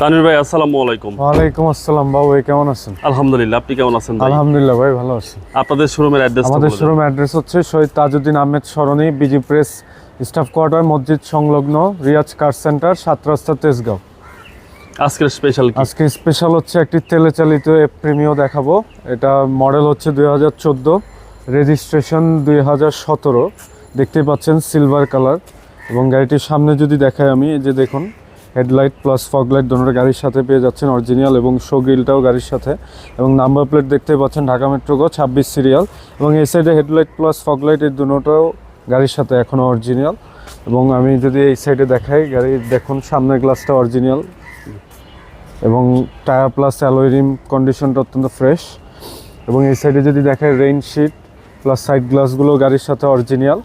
তানির ভাই আসসালামু আলাইকুম। ওয়ালাইকুম আসসালাম বাবু কেমন আছেন? আলহামদুলিল্লাহ আপনি কেমন আছেন আলহামদুলিল্লাহ ভাই ভালো আছি। আপনাদের শোরুমের অ্যাড্রেস আমাদের শোরুম অ্যাড্রেস হচ্ছে Shahid Tajuddin Ahmed Sarani BG press staff quarter মসজিদ সংলগ্ন রিয়াজ কার সেন্টার সাত রাস্তা তেজগাঁও। আজকের স্পেশাল আজকে স্পেশাল হচ্ছে একটি তেলে চালিত প্রিমিও দেখাবো। এটা মডেল হচ্ছে দুই হাজার চোদ্দ রেজিস্ট্রেশন দুই হাজার সতেরো। দেখতেই পাচ্ছেন সিলভার কালার এবং গাড়িটির সামনে যদি দেখাই আমি যে দেখুন হেডলাইট প্লাস ফগলাইট দুটো গাড়ির সাথে পেয়ে যাচ্ছেন অরিজিনাল এবং শো গ্রিলটাও গাড়ির সাথে। এবং নাম্বার প্লেট দেখতে পাচ্ছেন ঢাকা মেট্রো গো ছাব্বিশ সিরিয়াল এবং এই সাইডে হেডলাইট প্লাস ফগলাইট এই দুটোটাও গাড়ির সাথে এখনও অরিজিনাল। এবং আমি যদি এই সাইডে দেখাই গাড়ির দেখুন সামনের গ্লাসটা অরিজিনাল। এবং টায়ার প্লাস অ্যালোয় রিম কন্ডিশনটা অত্যন্ত ফ্রেশ এবং এই সাইডে যদি দেখাই রেইন শিট প্লাস সাইড গ্লাসগুলো গাড়ির সাথে অরিজিনাল।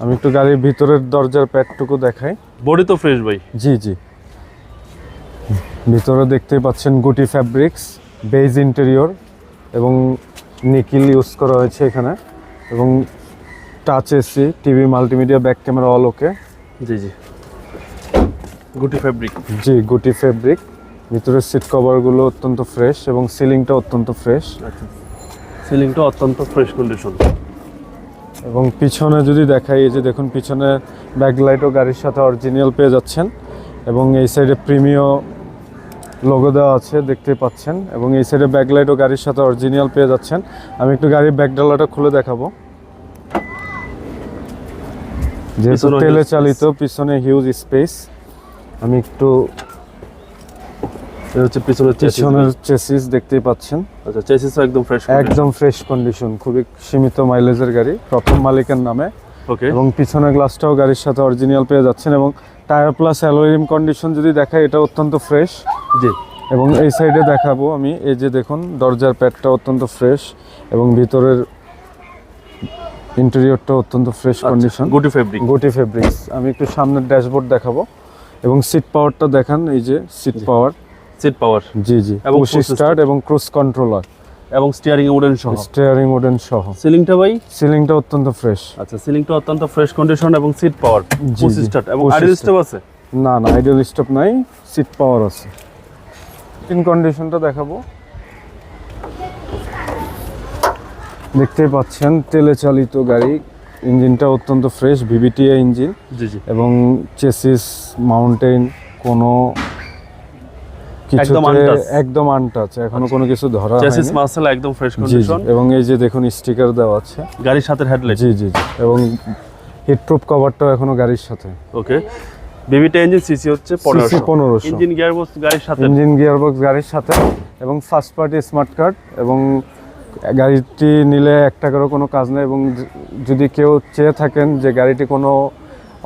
আমি একটু গাড়ির ভিতরের দরজার প্যাডটুকু দেখাই। বডি তো ফ্রেশ ভাই। জি জি। ভিতরে দেখতে পাচ্ছেন গুটি ফ্যাব্রিক্স বেজ ইন্টেরিয়র এবং নিকিল ইউজ করা হয়েছে এখানে এবং touch AC TV multimedia back camera all okay জি জি। গুটি ফ্যাব্রিক জি গুটি ফ্যাব্রিক ভিতরের সিট কভারগুলো অত্যন্ত ফ্রেশ এবং সিলিংটা অত্যন্ত ফ্রেশ আচ্ছা। সিলিংটা অত্যন্ত ফ্রেশ কন্ডিশন এবং পিছনে যদি দেখাই এই যে দেখুন পিছনে ব্যাকলাইটও গাড়ির সাথে অরিজিনাল পেয়ে যাচ্ছেন এবং এই সাইডে প্রিমিয় লোগো দেওয়া আছে দেখতে পাচ্ছেন। এবং এই সাইডে ব্যাকলাইটও গাড়ির সাথে অরিজিনাল পেয়ে যাচ্ছেন। আমি একটু গাড়ির ব্যাকডালাটা খুলে দেখাবো। যেহেতু তেলে চালিত পিছনে হিউজ স্পেস আমি একটু হচ্ছে পিছনের চেসিস পিছনের চেসিস দেখতেই পাচ্ছেন। আচ্ছা চেসিসও একদম ফ্রেশ একদম ফ্রেশ কন্ডিশন খুবই সীমিত মাইলেজের গাড়ি। প্রথম মালিকের নামে। ওকে এবং পিছনের গ্লাসটাও গাড়ির সাথে অরিজিনাল পেয়ে যাচ্ছেন এবং টায়ার প্লাস অ্যালোরিম কন্ডিশন যদি দেখায় এটা অত্যন্ত ফ্রেশ জি। এবং এই সাইডে দেখাবো আমি এই যে দেখুন দরজার প্যাডটা অত্যন্ত ফ্রেশ এবং ভিতরের ইন্টেরিয়রটা অত্যন্ত ফ্রেশ কন্ডিশন গুটি ফেব্রিক গুটি ফেব্রিক্স আমি একটু সামনের ড্যাশবোর্ড দেখাবো এবং সিট পাওয়ারটা দেখান এই যে সিট পাওয়ার সিট পাওয়ার জি জি। এবং স্টার্ট এবং ক্রুজ কন্ট্রোলার এবং স্টিয়ারিং উডেন সহ। স্টিয়ারিং উডেন সহ। সিলিংটা ভাই? সিলিংটা অত্যন্ত ফ্রেশ আচ্ছা সিলিংটা অত্যন্ত ফ্রেশ কন্ডিশন এবং সিট পাওয়ার পুশ স্টার্ট এবং আইডিয়াল স্টপ আছে? না না আইডিয়াল স্টপ নাই সিট পাওয়ার আছে। ইন কন্ডিশনটা দেখাবো। দেখতেই পাচ্ছেন তেলে চালিত গাড়ি। ইঞ্জিনটা অত্যন্ত ফ্রেশ ভিভিটিআই ইঞ্জিন। জি জি। এবং চেসিস মাউন্টেন কোনো কিছুতে untouched। একদম আনটাচ এখনও কোনো কিছু ধরা চেসিস হয়নি। মাসেল একদম ফ্রেশ কন্ডিশন এবং এই যে দেখুন স্টিকার দেওয়া আছে। গাড়ির সাথে হেডলাইট জি জি এবং হিটপ্রুফ কভারটাও এখনও গাড়ির সাথে। ওকে। বেবিটা ইঞ্জিন সিসি হচ্ছে সিসি পনেরোশো। পনেরোশো। ইঞ্জিন গিয়ারবক্স গাড়ির সাথে। ইঞ্জিন গিয়ারবক্স গাড়ির সাথে এবং ফার্স্ট পার্টি স্মার্ট কার্ড এবং গাড়িটি নিলে এক টাকারও কোনো কাজ নেই এবং যদি কেউ চেয়ে থাকেন যে গাড়িটি কোনো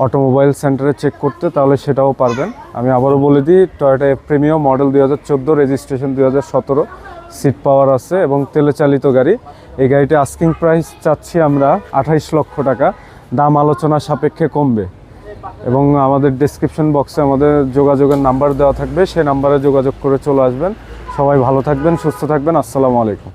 অটোমোবাইল সেন্টারে চেক করতে, তাহলে সেটাও পারবেন। আমি আবারও বলে দিই টয়োটা প্রিমিয়াম মডেল দুই হাজার চোদ্দ রেজিস্ট্রেশন দুই হাজার সতেরো সিট পাওয়ার আছে এবং তেলে চালিত গাড়ি। এই গাড়িটি আস্কিং প্রাইস চাচ্ছি আমরা আঠাইশ লক্ষ টাকা। দাম আলোচনা সাপেক্ষে কমবে। এবং আমাদের ডেসক্রিপশন বক্সে আমাদের যোগাযোগের নাম্বার দেওয়া থাকবে সেই নাম্বারে যোগাযোগ করে চলে আসবেন। সবাই ভালো থাকবেন, সুস্থ থাকবেন। আসসালামু আলাইকুম।